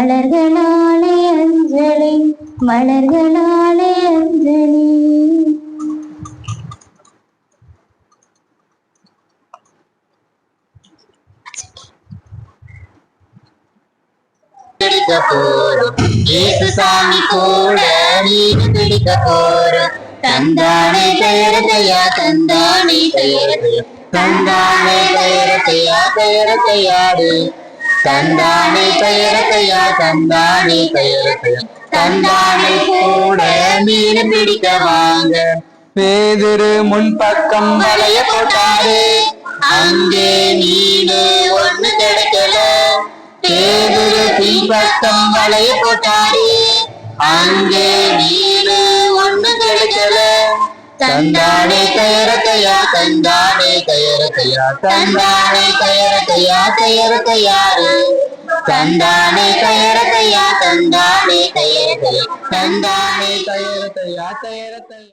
மலர்களாலே அஞ்சலி மலர்களாலே அஞ்சலி. சாமி கூட மீன் போறோம் தந்தானே தயரதையா தந்தானே தயரதையா தந்தானே தயரதையா தயரதையாடு தந்தானே தயரதையா தந்தானே தயரதையா தந்தானே கூட மீன் பிடிக்க வாங்க. பேதுரு முன்பக்கம் வலைய போட்டாரு அங்கே மீனு ஒண்ணு கிடைக்கல. பேதுரு பின்பக்கம் வலைய போட்டாரு அங்கே மீனு ஒண்ணு கிடைக்கல. தந்தானே கயரத்தையா தந்தானே கயரத்தையா தந்தானே கயரத்தையா கயரத்தையாரு தந்தானே கயரத்தையா தந்தானே கயரத்தையா தந்தானே தயரத்தையா தயரத்தையா.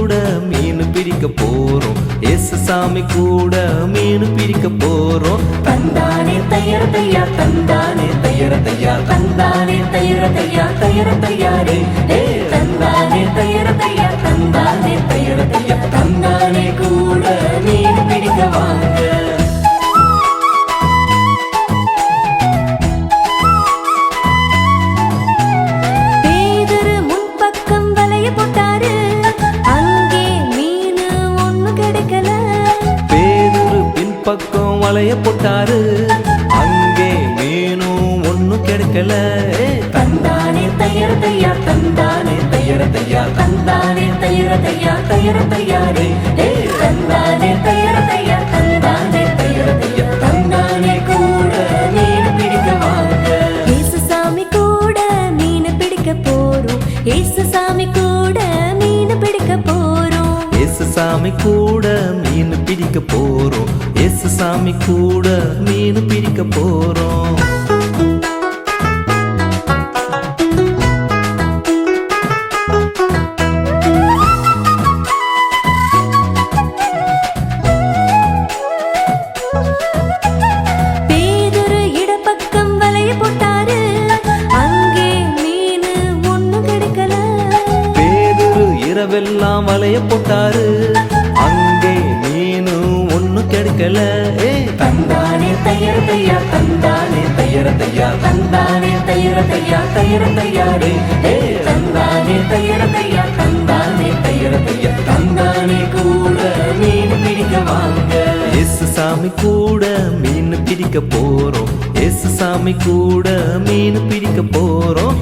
கூட மீன் பிரிக்க போறோம். ஏசு சாமி கூட மீன் பிரிக்க போறோம். தந்தானே தயரதையா தந்தானே தயரதையா தந்தானே தயரதையா தயரதையாரே ஏ தந்தானே தயரதையா தந்தானே தயரதையா தந்தானே கூட மீன் பிடிக்க வாங்க. பேதுரு பின்பக்கம் வலைய போட்டாரு. அங்கே மீனும் ஒண்ணும் கிடைக்கல. தந்தானே தயரதையா தந்தானே தயரதையா தந்தானே தயரதையா தயரதையாரே ஏ தந்தானே தயரதையா தந்தானே தயரதையா தந்தானே கூட மீன் பிடிக்க வாங்க. ஏசுசாமி கூட மீன் பிடிக்க போறோம். ஏசுசாமி கூட மீன் பிடிக்க போறோம். ஏசு சாமி கூட மீன் பிடிக்க போறோம் ஏசு சாமி கூட மீன் பிடிக்க போறோம். பேதுரு இடப்பக்கம் வலைய போட்டாரு. அங்கே மீன் கிடைக்கல. பேதுரு இரவெல்லாம் வலைய போட்டாரு. தந்தானே தயரதையா தந்தானே தயரதையா தயரதையாரே ஏ தந்தானே தயரதையா தந்தானே தயரதையா தந்தானே கூட மீன் பிடிக்க வாங்க. எஸ் சாமி கூட மீன் பிடிக்க போறோம். எஸ் சாமி கூட மீன் பிடிக்க போறோம்.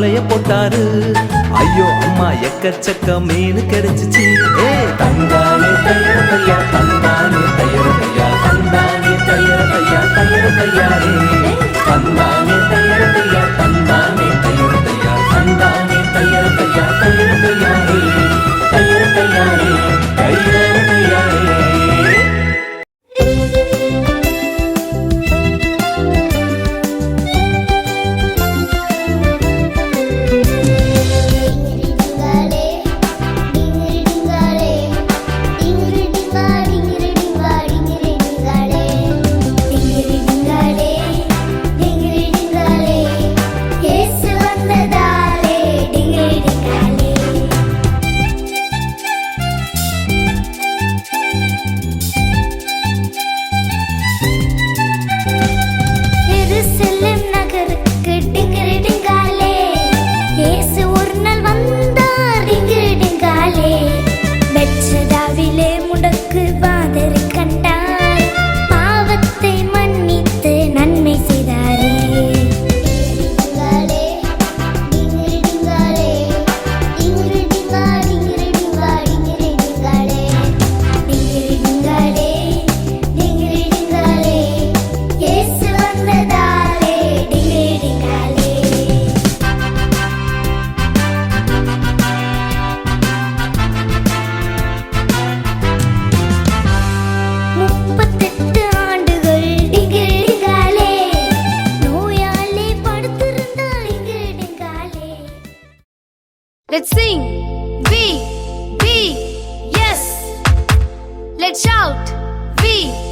வலைய போட்டாரு. ஐயோ அம்மா எக்கச்சக்க மீன் கிடைச்சிச்சு. ஏ தந்தானே தயரதையா தந்தானே தயரதையா தந்தானே தயரதையா தயரதையாரே தந்தானே தயரதையா தந்தானே Let's sing. V, V, yes. Let's shout. V.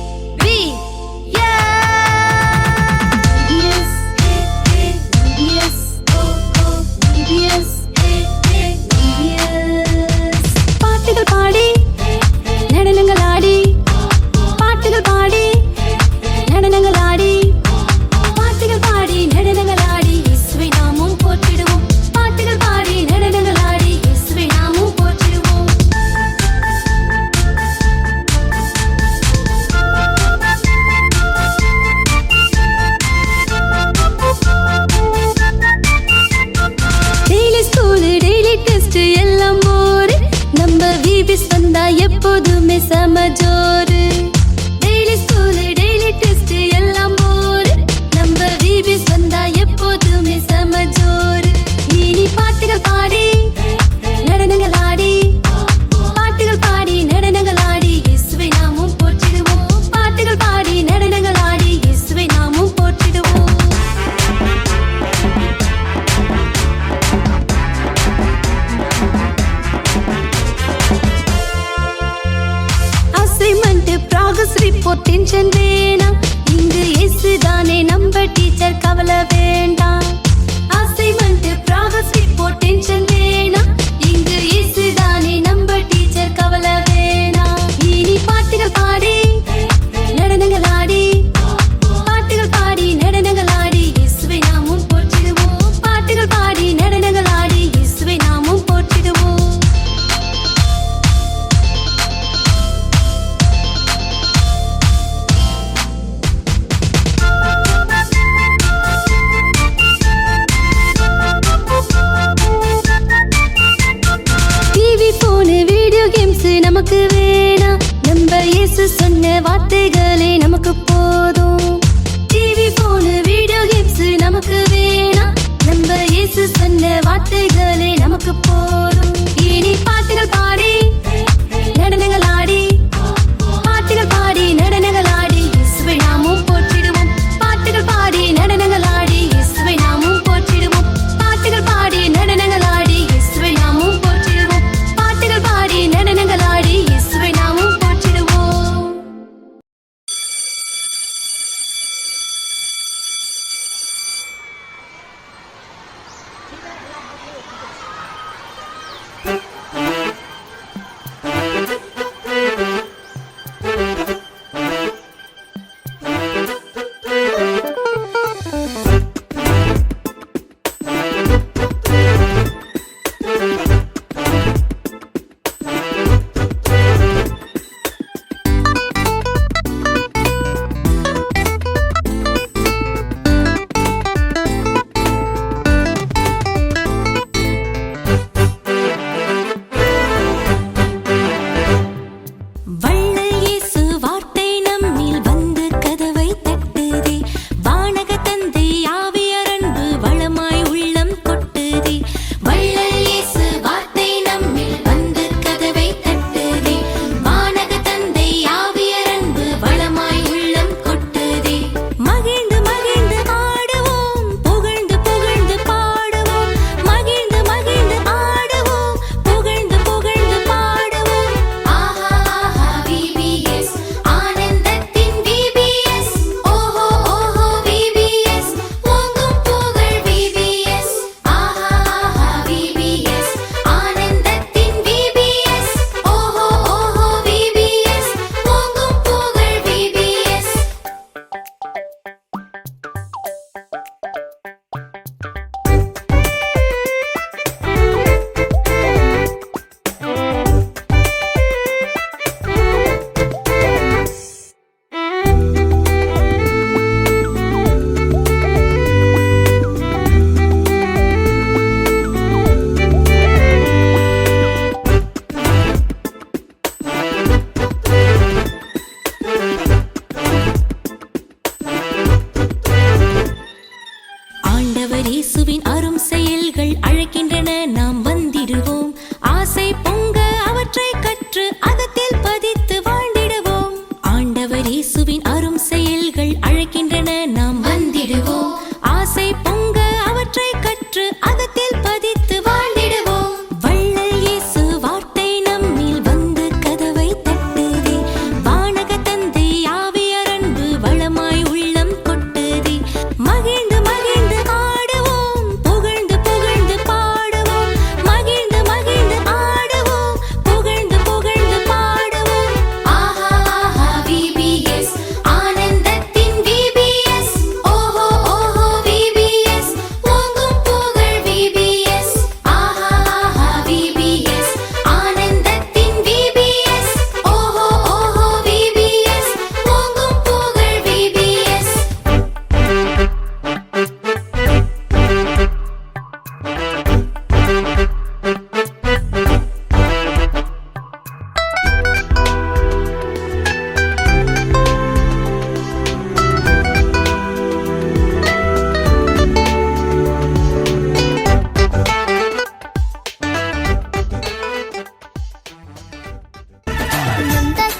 நமக்கு வேணாம். நம்ம இயேசு சொன்ன வார்த்தைகள்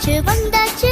வந்தாச்சு வந்தாச்சு.